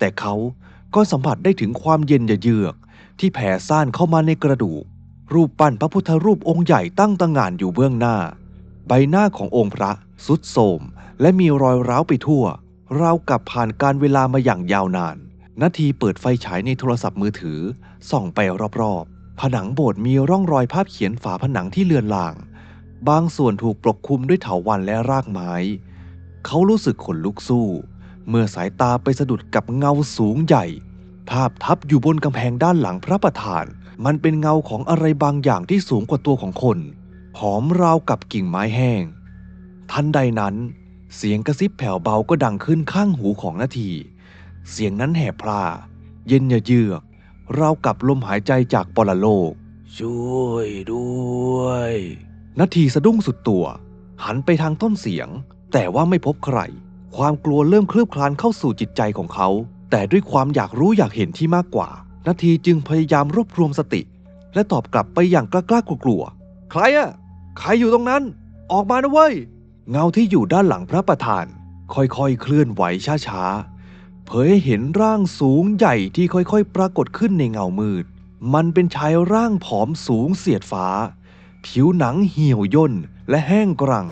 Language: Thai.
แต่เขาก็สัมผัสได้ถึงความเย็นเยือกที่แผ่ซ่านเข้ามาในกระดูก รูปปั้นพระพุทธรูปองค์ใหญ่ตั้งตระหง่านอยู่เบื้องหน้า ใบหน้าขององค์พระสุดโทมและมีรอยร้าวไปทั่ว ราวกับผ่านการเวลามาอย่างยาวนาน นาทีเปิดไฟฉายในโทรศัพท์มือถือ ส่องไปรอบๆ ผนังโบสถ์มีร่องรอยภาพเขียนฝาผนังที่เลือนลาง บางส่วนถูกปกคลุมด้วยเถาวัลย์และรากไม้ เขารู้สึกขนลุกสู้ เมื่อสายตาไปสะดุดกับเงาสูงใหญ่ ภาพทับอยู่บนกำแพงด้านหลังพระประธาน มันเป็นเงาของอะไรบางอย่างที่สูงกว่าตัวของคนผอมราวกับกิ่งไม้แห้ง ทันใดนั้น เสียงกระซิบแผ่วเบาก็ดังขึ้นข้างหูของนาที เสียงนั้นแหบพร่าเย็นเยือกราวกับลมหายใจจากปรโลก ช่วยด้วยนาทีสะดุ้งสุดตัว หันไปทางต้นเสียง แต่ว่าไม่พบใคร ความกลัวเริ่มคลืบคลานเข้าสู่จิตใจของเขา แต่ด้วยความอยากรู้อยากเห็นที่มากกว่า นาทีจึงพยายามรวบรวมสติ และตอบกลับไปอย่างกล้าๆกลัวๆใครอะใครอยู่ตรงนั้น ออกมานะเว้ย เงาที่อยู่ด้านหลังพระประธาน ค่อยๆ เคลื่อนไหวช้าๆ เผยให้เห็นร่างสูงใหญ่ที่ค่อยๆ ปรากฏขึ้นในเงามืด มันเป็นชายร่างผอมสูงเสียดฟ้า ผิวหนังเหี่ยวย่นและแห้งกรัง